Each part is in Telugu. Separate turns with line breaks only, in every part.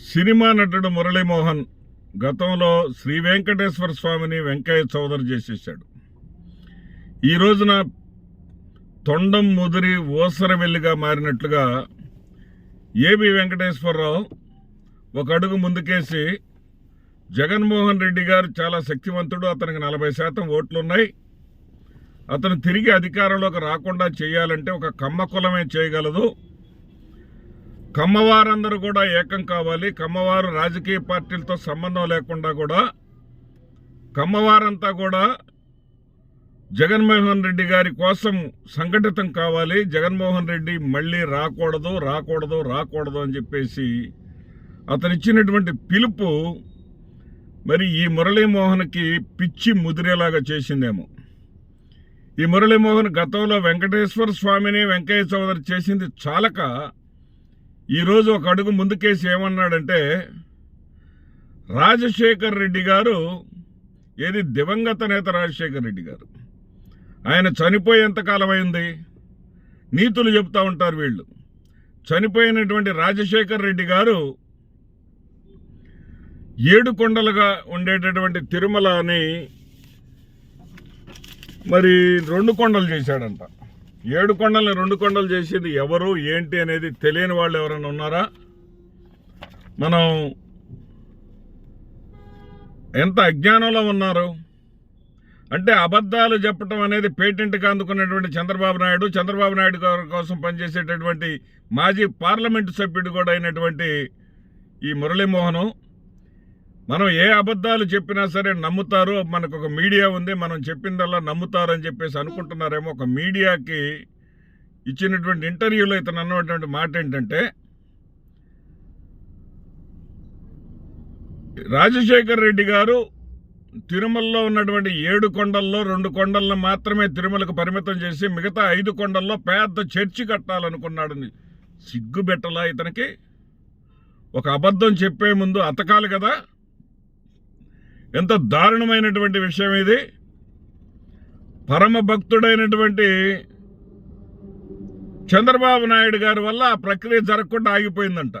సినిమా నటుడు మురళీమోహన్ గతంలో శ్రీ వెంకటేశ్వర స్వామిని వెంకయ్య చౌదరి చేసేసాడు ఈ రోజున తొండం ముదిరి ఓసరవెల్లిగా మారినట్లుగా ఏబి వెంకటేశ్వరరావు ఒక అడుగు ముందుకేసి జగన్మోహన్ రెడ్డి గారు చాలా శక్తివంతుడు అతనికి నలభై శాతం ఓట్లున్నాయి. అతను తిరిగి అధికారంలోకి రాకుండా చేయాలంటే ఒక కమ్మ కులమే చేయగలదు. కమ్మవారందరూ కూడా ఏకం కావాలి. కమ్మవారు రాజకీయ పార్టీలతో సంబంధం లేకుండా కూడా కమ్మవారంతా కూడా జగన్మోహన్ రెడ్డి గారి కోసం సంఘటితం కావాలి. జగన్మోహన్ రెడ్డి మళ్ళీ రాకూడదు రాకూడదు రాకూడదు అని చెప్పేసి అతను ఇచ్చినటువంటి పిలుపు మరి ఈ మురళీమోహన్కి పిచ్చి ముదిరేలాగా చేసిందేమో. ఈ మురళీమోహన్ గతంలో వెంకటేశ్వర స్వామిని వెంకయ్య చౌదరి చేసింది చాలక ఈరోజు ఒక అడుగు ముందుకేసి ఏమన్నాడంటే రాజశేఖర్ రెడ్డి గారు ఏది దివంగత నేత రాజశేఖర్ రెడ్డి గారు. ఆయన చనిపోయేంతకాలం అయింది నీతులు చెప్తూ ఉంటారు వీళ్ళు. చనిపోయినటువంటి రాజశేఖర్ రెడ్డి గారు ఏడు కొండలుగా ఉండేటటువంటి తిరుమలని మరి రెండు కొండలు చేశాడంట. ఏడు కొండల్ని రెండు కొండలు చేసేది ఎవరు ఏంటి అనేది తెలియని వాళ్ళు ఎవరైనా ఉన్నారా? మనం ఎంత అజ్ఞానంలో ఉన్నారు? అంటే అబద్ధాలు చెప్పటం అనేది పేటెంట్గా అందుకున్నటువంటి చంద్రబాబు నాయుడు చంద్రబాబు నాయుడు గారి కోసం పనిచేసేటటువంటి మాజీ పార్లమెంటు సభ్యుడు కూడా అయినటువంటి ఈ మురళీమోహను మనం ఏ అబద్ధాలు చెప్పినా సరే నమ్ముతారు మనకు ఒక మీడియా ఉంది మనం చెప్పిందల్లా నమ్ముతారు అని చెప్పేసి అనుకుంటున్నారేమో ఒక మీడియాకి ఇచ్చినటువంటి ఇంటర్వ్యూలో ఇతను అన్నటువంటి మాట ఏంటంటే రాజశేఖర్ రెడ్డి గారు తిరుమలలో ఉన్నటువంటి ఏడు కొండల్లో రెండు కొండలను మాత్రమే తిరుమలకు పరిమితం చేసి మిగతా ఐదు కొండల్లో పెద్ద చర్చి కట్టాలనుకున్నాడని సిగ్గుబెట్టలా ఇతనికి? ఒక అబద్ధం చెప్పే ముందు అతకాలి కదా? ఎంత దారుణమైనటువంటి విషయం ఇది. పరమ భక్తుడైనటువంటి చంద్రబాబు నాయుడు గారి వల్ల ఆ ప్రక్రియ జరగకుండా ఆగిపోయిందంట.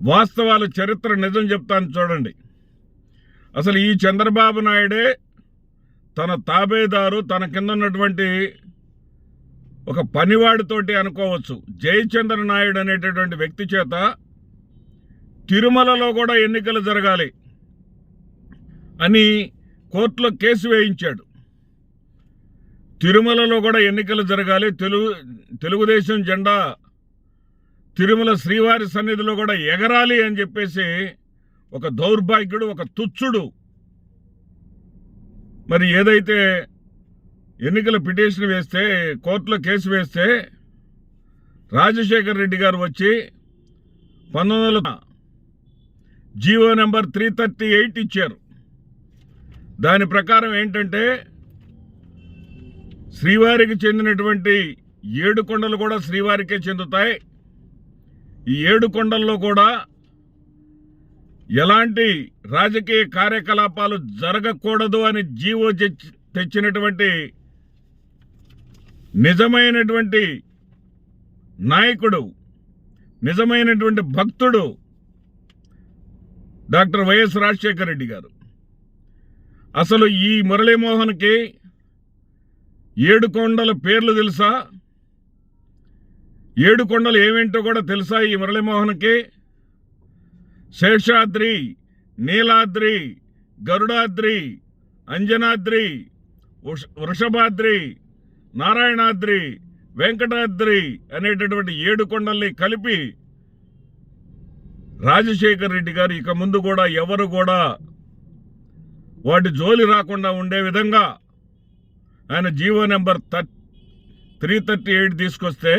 వాస్తవాలు చరిత్ర నిజం చెప్తాను చూడండి. అసలు ఈ చంద్రబాబు నాయుడే తన తాబేదారు తన కింద ఉన్నటువంటి ఒక పనివాడితోటి అనుకోవచ్చు. జయచంద్ర నాయుడు అనేటటువంటి వ్యక్తి చేత తిరుమలలో కూడా ఎన్నికలు జరగాలి. అని కోర్టులో కేసు వేయించాడు. తిరుమలలో కూడా ఎన్నికలు జరగాలి. తెలుగు తెలుగుదేశం జెండా తిరుమల శ్రీవారి సన్నిధిలో కూడా ఎగరాలి అని చెప్పేసి ఒక దౌర్భాగ్యుడు ఒక తుచ్చుడు. మరి ఏదైతే ఎన్నికల పిటిషన్ వేస్తే కోర్టులో కేసు వేస్తే రాజశేఖర్ రెడ్డి గారు వచ్చి పంతొమ్మిది వందల GO number three thirty eight ఇచ్చారు. దాని ప్రకారం ఏంటంటే శ్రీవారికి చెందినటువంటి ఏడు కొండలు కూడా శ్రీవారికే చెందుతాయి. ఈ ఏడు కొండల్లో కూడా ఎలాంటి రాజకీయ కార్యకలాపాలు జరగకూడదు అని జీవో తెచ్చి- తెచ్చినటువంటి నిజమైనటువంటి నాయకుడు నిజమైనటువంటి భక్తుడు డాక్టర్ వైఎస్ రాజశేఖర రెడ్డి గారు. అసలు ఈ మురళీమోహన్కి ఏడు కొండల పేర్లు తెలుసా? ఏడు కొండలు ఏమేంటో కూడా తెలుసా ఈ మురళీమోహన్కి? శేషాద్రి నీలాద్రి గరుడాద్రి అంజనాద్రి వృషభాద్రి నారాయణాద్రి వెంకటాద్రి అనేటటువంటి ఏడు కొండల్ని కలిపి రాజశేఖర్ రెడ్డి గారు ఇక ముందు కూడా ఎవరు కూడా వాటి జోలి రాకుండా ఉండే విధంగా ఆయన జీవో నెంబర్ థర్ త్రీ థర్టీ ఎయిట్ తీసుకొస్తే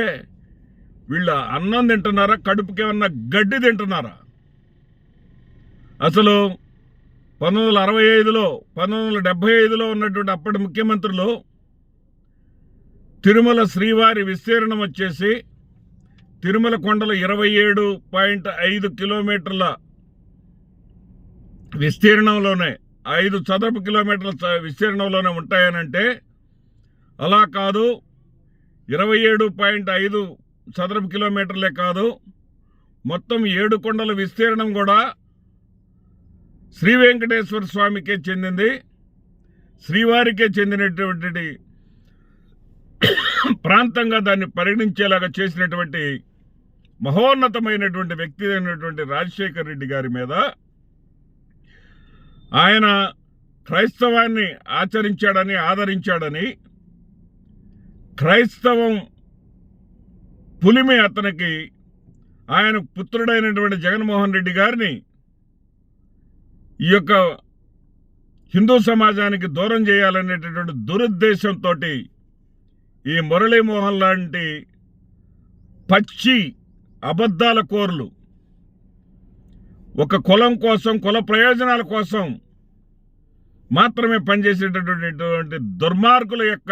వీళ్ళ అన్నం తింటున్నారా కడుపుకి ఏమన్నా గడ్డి తింటున్నారా? అసలు పంతొమ్మిది వందల అరవై ఐదులో పంతొమ్మిది వందల డెబ్బై ఐదులో ఉన్నటువంటి అప్పటి ముఖ్యమంత్రులు తిరుమల శ్రీవారి విస్తీర్ణం వచ్చేసి తిరుమల కొండలు ఇరవై ఏడు పాయింట్ ఐదు కిలోమీటర్ల విస్తీర్ణంలోనే ఐదు చదరపు కిలోమీటర్ల విస్తీర్ణంలోనే ఉంటాయనంటే అలా కాదు. ఇరవై ఏడు పాయింట్ ఐదు చదరపు కిలోమీటర్లే కాదు. మొత్తం ఏడు కొండల విస్తీర్ణం కూడా శ్రీ వెంకటేశ్వర స్వామికే చెందింది. శ్రీవారికే చెందినటువంటి ప్రాంతంగా దాన్ని పరిగణించేలాగా చేసినటువంటి మహోన్నతమైనటువంటి వ్యక్తి అయినటువంటి రాజశేఖర్ రెడ్డి గారి మీద ఆయన క్రైస్తవాన్ని ఆచరించాడని ఆదరించాడని క్రైస్తవం పులిమి అతనికి ఆయన పుత్రుడైనటువంటి జగన్మోహన్ రెడ్డి గారిని ఈ యొక్క హిందూ సమాజానికి దూరం చేయాలనేటటువంటి దురుద్దేశంతో ఈ మురళీమోహన్ లాంటి పచ్చి అబద్ధాల కోర్లు ఒక కులం కోసం కుల ప్రయోజనాల కోసం మాత్రమే పనిచేసేటటువంటి దుర్మార్గుల యొక్క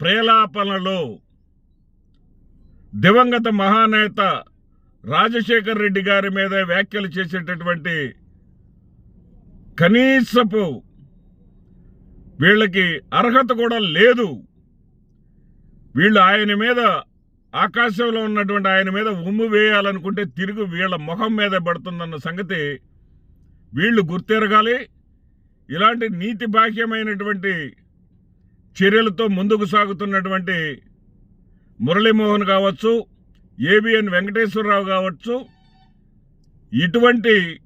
ప్రేలాపనలో దివంగత మహానేత రాజశేఖర్ రెడ్డి గారి మీద వ్యాఖ్యలు చేసేటటువంటి కనీసపు వీళ్ళకి అర్హత కూడా లేదు. వీళ్ళు ఆయన మీద ఆకాశంలో ఉన్నటువంటి ఆయన మీద ఉమ్ము వేయాలనుకుంటే తిరుగు వీళ్ళ మొహం మీద పడుతుందన్న సంగతి వీళ్ళు గుర్తెరగాలి. ఇలాంటి నీతి బాహ్యమైనటువంటి చర్యలతో ముందుకు సాగుతున్నటువంటి మురళీమోహన్ కావచ్చు ఏబిఎన్ వెంకటేశ్వరరావు కావచ్చు ఇటువంటి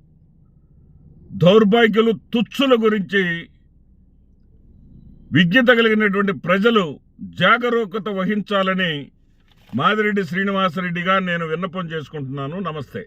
దౌర్భాగ్యులు తుచ్చుల గురించి విజ్ఞత కలిగినటువంటి ప్రజలు జాగరూకత వహించాలని మాదిరెడ్డి శ్రీనివాసరెడ్డిగా నేను విన్నపం చేసుకుంటున్నాను. నమస్తే.